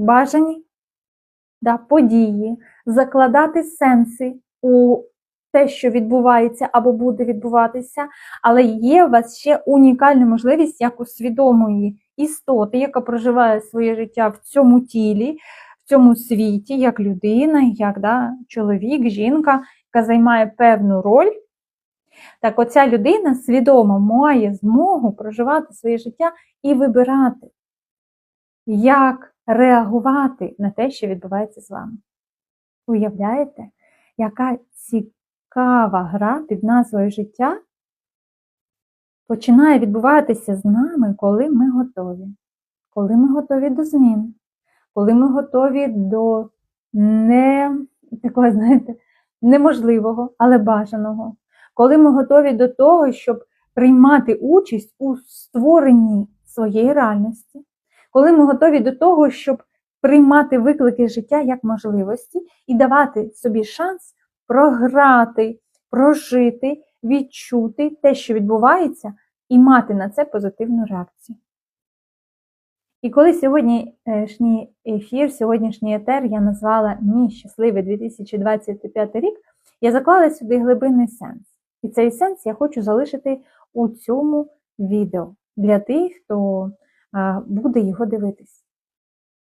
бажані да, події, закладати сенси у те, що відбувається або буде відбуватися, але є у вас ще унікальна можливість як у свідомої істоти, яка проживає своє життя в цьому тілі, в цьому світі, як людина, як да, чоловік, жінка, яка займає певну роль. Так, оця людина свідомо має змогу проживати своє життя і вибирати, як реагувати на те, що відбувається з вами. Уявляєте, яка цікава гра під назвою життя починає відбуватися з нами, коли ми готові. Коли ми готові до змін, коли ми готові до не такого, знаєте, неможливого, але бажаного, коли ми готові до того, щоб приймати участь у створенні своєї реальності, коли ми готові до того, щоб приймати виклики життя як можливості і давати собі шанс програти, прожити, відчути те, що відбувається, і мати на це позитивну реакцію. І коли сьогоднішній ефір, сьогоднішній етер я назвала Мій щасливий 2025 рік, я заклала сюди глибинний сенс. І цей сенс я хочу залишити у цьому відео для тих, хто буде його дивитись.